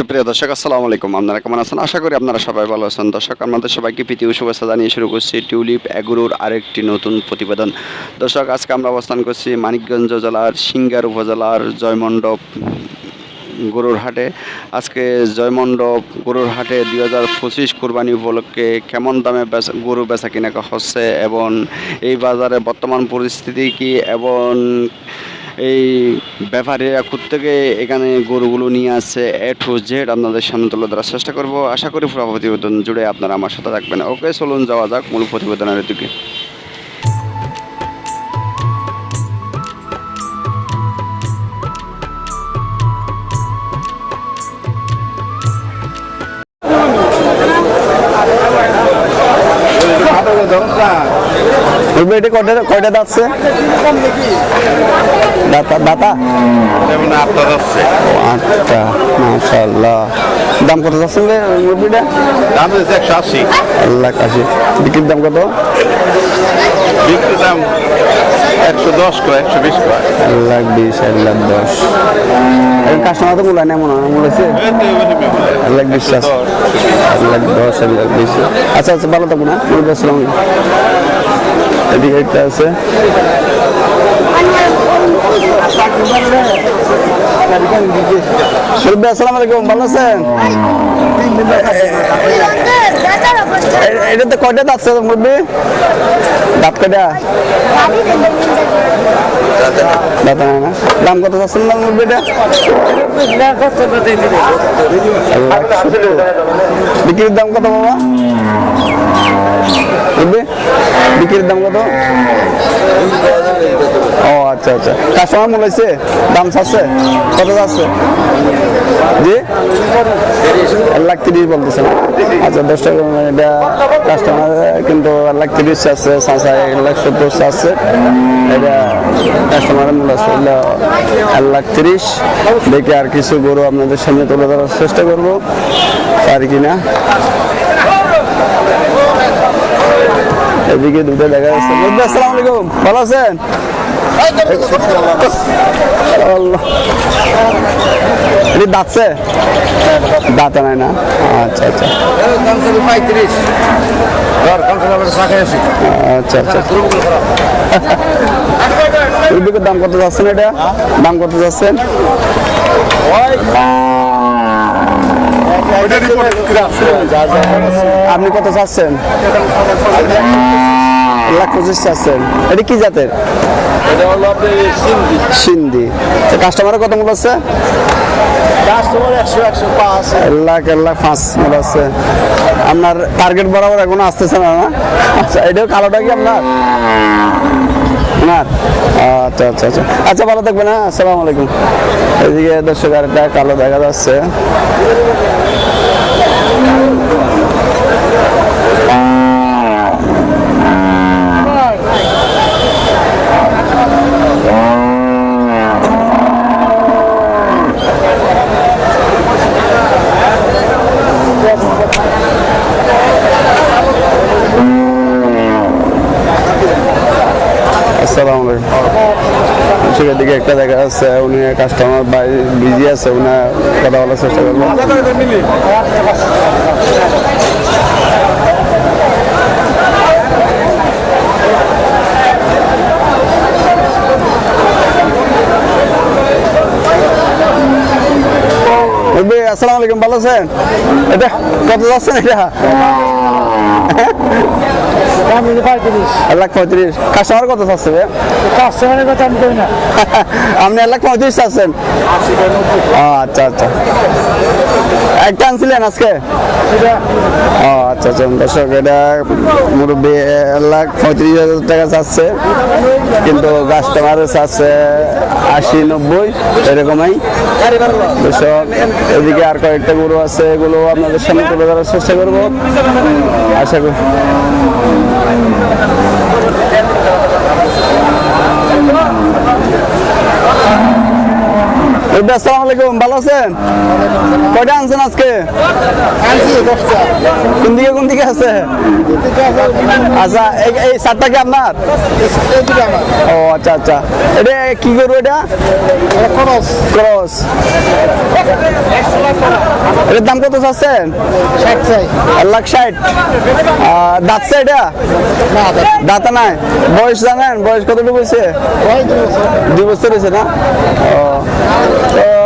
সুপ্রিয় দর্শক, আসসালামু আলাইকুম। আপনারা কেমন আছেন? আশা করি আপনারা সবাই ভালো আছেন। দর্শক আমাদের সবাইকে ও শুভেচ্ছা জানিয়ে শুরু করছি টিউলিপ এগুরুর আরেকটি নতুন প্রতিবেদন। দর্শক, আজকে আমরা অবস্থান করছি মানিকগঞ্জ জেলার সিঙ্গার উপজেলার জয়মণ্ডপ গরুর হাটে। আজকে জয়মণ্ডপ গরুর হাটে দুই হাজার পঁচিশ কোরবানি উপলক্ষে কেমন দামে গরু বেচা কিনা হচ্ছে এবং এই বাজারে বর্তমান পরিস্থিতি কি এবং এই ব্যাপারীরা থেকে এখানে গরুগুলো নিয়ে আসছে এ টু জেড আপনাদের সামনে তুলে ধরার চেষ্টা করব। আশা করি পুরো প্রতিবেদন জুড়ে আপনারা আমার সাথে থাকবেন। ওকে, চলুন যাওয়া যাক মূল প্রতিবেদনের দিকে। এটা কয়টা কয়টা দাঁতছে দাতা দাতা? আচ্ছা মাশাল্লাহ দাম কত যাচ্ছে মুরগিটা দাম হচ্ছে একশো আশি। আল্লাহ কাশি। বিক্রির দাম কত? বিক্রি দাম একশো দশ করে একশো বিশ করে। এক লাখ বিশ এক লাখ দশ কাস্টমার তো মূল্য মনে হয় মূল্য এক লাখ বিশ এক লাখ দশ। এক লাখ বিশ। আচ্ছা আচ্ছা ভালো থাকুন হ্যাঁ। মুরগি আসসালাম এদিকে একটা আছে। আসসালামু আলাইকুম ভালো আছেন? এটাতে কয়টা দাঁত আছে মুরব্বী দাঁত কয়টা? দাঁত না? দাম কত চাচ্ছেন না মুরব্বীটা বিক্রির দাম কত বাবা বিক্রির দাম কত? ও আচ্ছা আচ্ছা। কাস্টমার মনে হয়েছে দাম চাচ্ছে কত যাচ্ছে? জি? এক লাখ তিরিশ বলতেছে আচ্ছা দশ টাকা মানে এটা কাস্টমার কিন্তু এক লাখ তিরিশ চাচ্ছে চাষা এক লাখ সত্তর চাচ্ছে এটা কাস্টমারের মূল্য আছে এক লাখ তিরিশ। দেখে আর কিছু গরু আপনাদের সামনে তুলে ধরার চেষ্টা করব। পারি কিনা? এদিকে দুটো দেখা যাচ্ছে। মুরব্বী, আসসালামু আলাইকুম। ভালো আছেন? এটি দাঁতছে? দাঁত নাই না? আচ্ছা আচ্ছা। পঁয়ত্রিশ আচ্ছা আচ্ছা। দাম কত যাচ্ছেন এটা? দাম কত যাচ্ছেন? আপনি কত চাচ্ছেন? লাখ পঁচিশ চাচ্ছেন। এটা কি জাতের? সিন্ধি কাস্টমারের কত মূল্য আছে? কাস্টমার একশো একশো পাঁচ। এক লাখ লাখ পাঁচ মূল্য আছে। আপনার টার্গেট বরাবর এখনও আসতেছে না না? আচ্ছা এটাও কালোটা কি আপনার? না আচ্ছা আচ্ছা আচ্ছা। আচ্ছা ভালো থাকবেন হ্যাঁ আসসালামু আলাইকুম। এদিকে দর্শক আরেকটা কালো দেখা যাচ্ছে। আসসালামু আলাইকুম। সেখান দিকে একটা দেখা যাচ্ছে উনি কাস্টমার বিজি আছে, উনি কথা বলার চেষ্টা করব মুরব্বী, আসসালামু আলাইকুম ভালো আছেন? এটা কত যাচ্ছেন এটা এক লাখ পঁয়ত্রিশ কাস্টমার কত চাচ্ছে? কাস্টমারের কথা আমি কই না। আপনি এক লাখ পঁয়ত্রিশ চাচ্ছেন? ও, আচ্ছা আচ্ছা। একটা আনছিলেন আজকে? ও আচ্ছা আচ্ছা। দর্শক এটা মুরব্বী এক লাখ পঁয়ত্রিশ হাজার টাকা চাচ্ছে কিন্তু কাস্টমার চাচ্ছে আশি নব্বই এরকমই। দর্শক এদিকে আর কয়েকটা গরু আছে এগুলো আপনাদের সামনে তুলে ধরার চেষ্টা করব। আশা করি মুরব্বী আসসালামু আলাইকুম ভালো আছেন? কয়টা আনছেন আজকে? কোন দিকে কোন দিকে আছে? আচ্ছা এই সারটা কি আপনার? ও আচ্ছা আচ্ছা। এটা কি করব এটা? ক্রস। ক্রস এটার দাম কত চাচ্ছেন? লাখ ষাট। দাঁতছে এটা? দাঁতা নাই। বয়স জানেন? বয়স কতটুকু হয়েছে? দুই বছর। হয়েছে না? ও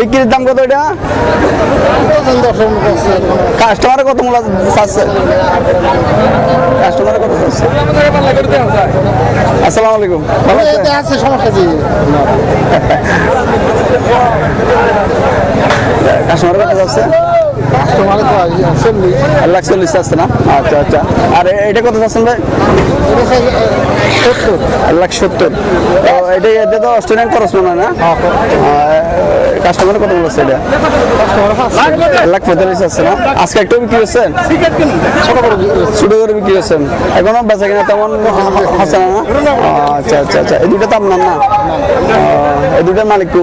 বিক্রির দাম কত এটা? কাস্টমার কত মূল্য চাচ্ছে? কাস্টমার কত চাচ্ছে? আসসালামু আলাইকুম। ভালো আছে আছেন কাস্টমার কত যাচ্ছে এক লাখ চল্লিশ আসছে না আচ্ছা আচ্ছা। আর এটা কত যাচ্ছেন ভাই এক লাখ সত্তর এটা এটা তো অস্ট্রেলিয়ান খরচ মনে হয় না? কাস্টমারে কত বলছে এটা এক লাখ পঁয়তাল্লিশ আসছে না আজকে একটু বিক্রি করছেন ছোট করে বিক্রি করছেন এখনও বেচা কিনা তেমন হচ্ছে না আচ্ছা আচ্ছা আচ্ছা। এই দুটো তো আপনার না এই দুটার মালিক কো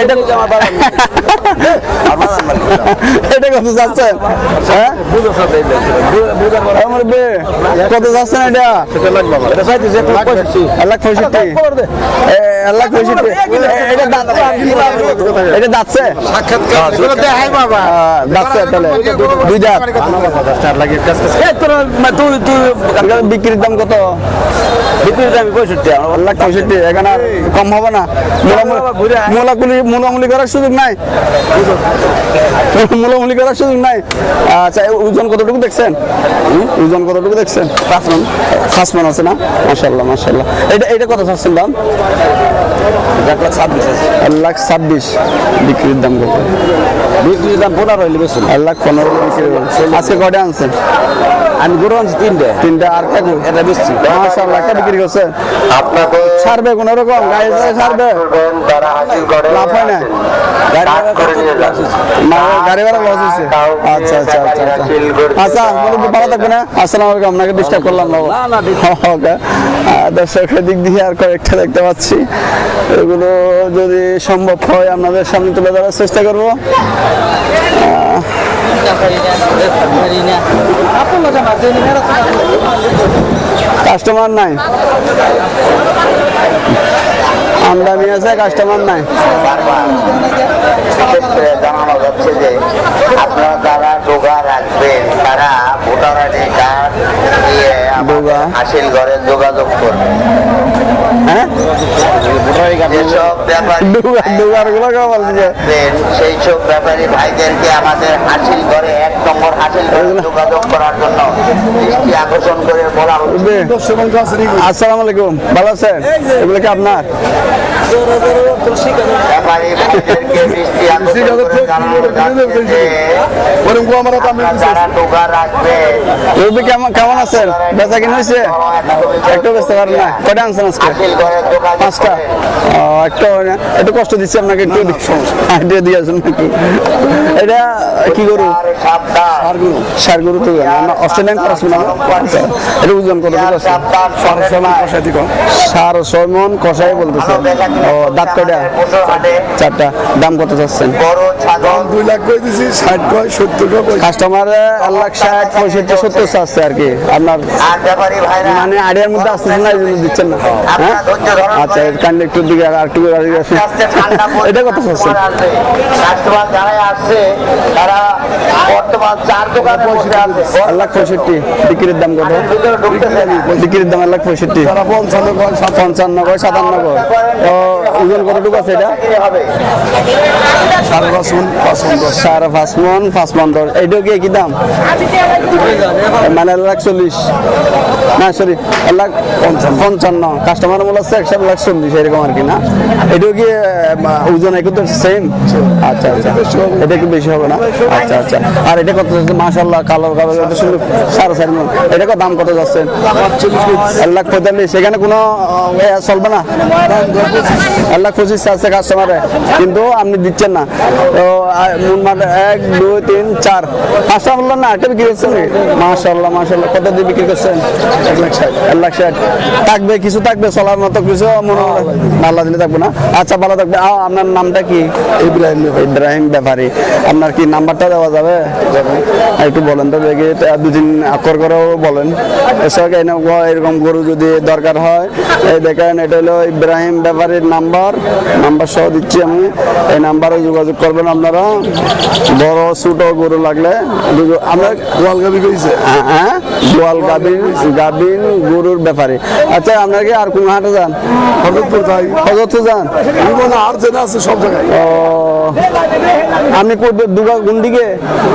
এটা এটা কত যাচ্ছেন? হ্যাঁ? আমার বে কত যাচ্ছেন এটা? লাখ পঁয়ষট্টি। লাখ পঁয়ষট্টি। এটা দাঁত এটা দাঁতছে? দাঁতছে তাহলে। দুই দাঁত। এ, তোর মা- তুই তুই বিক্রির দাম কত? বিক্রির দাম পঁয়ষট্টি। এক লাখ পঁয়ষট্টি। এখানে কম হবে না। মোলামুলি মোলামুলি করার সুযোগ নাই। মোলামুলি করার সুযোগ নাই। আচ্ছা ওজন কতটুকু দেখছেন? ওজন কতটুকু দেখছেন? পাঁচ মন পাঁচ মন আছে না? মাসাল্লাহ মাসাল্লাহ এটা এটা কত চাচ্ছেন দাম? এক লাখ ছাব্বিশ এক লাখ ছাব্বিশ বিক্রির দাম কত? বিক্রির দাম পনেরো হইলে বেশি এক লাখ পনেরো বিক্রি। আজকে কয়টা আনছেন? আমি গরু আনছি তিনটে। তিনটে আর এটা বেশি মাসাল্লাহ একটা বিক্রি করছে। আপনাদের ছাড়বে কোনো রকম গাড়ি ছাড়বে। লাভ হয় না। গাড়ি ভাড়া লস হয়েছে। আচ্ছা আচ্ছা আচ্ছা আচ্ছা। আচ্ছা ভালো থাকবে না আসসালামু আলাইকুম আপনাকে ডিস্টার্ব করলাম দর্শকের দিক দিয়ে আর কয়েকটা দেখতে পাচ্ছি। এগুলো যদি সম্ভব হয় আপনাদের সামনে তুলে ধরার চেষ্টা করব। কাস্টমার নাই। আমদানি আছে কাস্টমার নাই। জানানো যাচ্ছে যে আপনারা যারা ডোগা রাখবেন তারা ভোটার আইডি কার্ড দিয়ে? হাসিল ঘরে যোগাযোগ করবেন। ব্যাপারী গুলো সেই সব ব্যাপারী ভাইদেরকে আমাদের হাসিল ঘরে এক নম্বর হাসিল যোগাযোগ করার জন্য দৃষ্টি আকর্ষণ করে বলা হচ্ছে। আসসালামু আলাইকুম। ভালো আছেন? এগুলো কি আপনার? কেমন কেমন আছেন? বেচা কিনে হয়েছে? একটু বেচতে পারেন না। কটা আনছেন আজকে? পাঁচটা। একটু একটু কষ্ট দিচ্ছি আপনাকে একটু দিয়ে আসুন এটা কি গরু? আর সাবধান গরু তো না, অস্ট্রেলিয়ান ক্রস না? এটা ওজন কত আছে ছয় মন কষাই বলতেছে। ও দাঁত কয়টা? চারটা। দাম কত চাচ্ছেন? দুই লাখ করে দিছি? ষাট কয় সত্তর কাস্টমার এক লাখ ষাট পঁয়ষট্টি সত্তর চাচ্ছে আর কি। আপনার আর ব্যাপারী ভাইরা মানে আইডিয়ার মধ্যে আসতেছে না এই দিচ্ছেন না। হ্যাঁ? আচ্ছা কাইন্ডলি একটু দিকে আর একটু আর একটু আসুন। আস্তে ঠান্ডা পড়ছে, এটা কত চাচ্ছেন? কাস্টমার যারাই আসছে তারা এক লাখ পঁয়ষট্টি। বিক্রির দাম কত? ভিতরে ঢুকতেছে। না। বিক্রির দাম এক লাখ পঁয়ষট্টি পঞ্চান্ন কয় ষাট পঞ্চান্ন কয় সাতান্ন কয় তো ওজন কতটুকু আছে এটা? সাড়ে পাঁচ মন পাঁচ দশ। এইটাও কি দাম? এক লাখ চল্লিশ। না সরি এক লাখ পঞ্চান্ন। কাস্টমার আছে একশো লাখ চল্লিশ এরকম আর কি না? এটাও কি ওজন একটু তো সেম আচ্ছা আচ্ছা। এটা একটু বেশি হবে না? আচ্ছা আচ্ছা। আর এটা কত যাচ্ছে? কালো কালো এটা সাড়ে চার মন। এটা কত দাম কত যাচ্ছে? এক লাখ পঁয়তাল্লিশ। এখানে কোনো চলবে না? এক লাখ পঁচিশ কাস্টমারে কিন্তু আপনি দিচ্ছেন না। তো এক দুই তিন চার। পাঁচটা বললেন না একটা বিক্রি করছেন মাশাল্লাহ মাশাল্লাহ কত দিয়ে বিক্রি করছেন? এক লাখ ষাট। এক লাখ ষাট। থাকবে কিছু থাকবে চলার মতো কিছু মনে আল্লাহ দিলে থাকবে না। আচ্ছা ভালো থাকবে। আপনার নামটা কি? ইব্রাহিম ইব্রাহিম ব্যাপারী। আপনার কি নাম্বারটা দেওয়া যাবে? একটু বলেন তো দেখি দু তিন আক্ষর করেও বলেন। এসব এনে এরকম গরু যদি দরকার হয় এই দেখেন এটা হলো ইব্রাহিম ব্যাপারীর নাম্বার। নাম্বার সহ দিচ্ছি আমি। এই নাম্বারে যোগাযোগ করবেন আপনারা। বড় ছোট গরু লাগলে আমরা গোয়ালগাবি করেছে হ্যাঁ, হ্যাঁ? গোয়াল গাবিন গাবিন গরুর ব্যাপারে। আচ্ছা আপনার কি আর কোন হাটে যান? হজরতপুর তাই হজরত যান? আর জেনে আছে সব জায়গায়। ও আপনি করব দুগা কোন দিকে?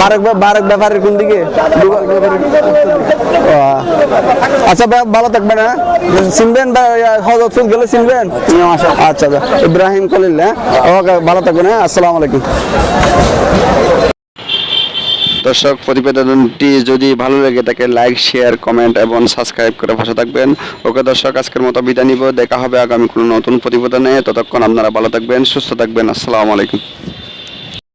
বারেক বারেক ব্যাপারের কোন দিকে? আচ্ছা ভালো থাকবেন হ্যাঁ? চিনবেন বা হজরতপুর গেলে চিনবেন? আচ্ছা আচ্ছা। ইব্রাহিম কলিল হ্যাঁ? ওকে, ভালো থাকবেন হ্যাঁ? আসসালামু আলাইকুম। দর্শক, প্রতিবেদনটি যদি ভালো লেগে থাকে লাইক শেয়ার কমেন্ট এবং সাবস্ক্রাইব করে পাশে থাকবেন। ওকে দর্শক, আজকের মতো বিদায় নিব। দেখা হবে আগামী কোনো নতুন প্রতিবেদনে। ততক্ষণ আপনারা ভালো থাকবেন, সুস্থ থাকবেন। আসসালামু আলাইকুম।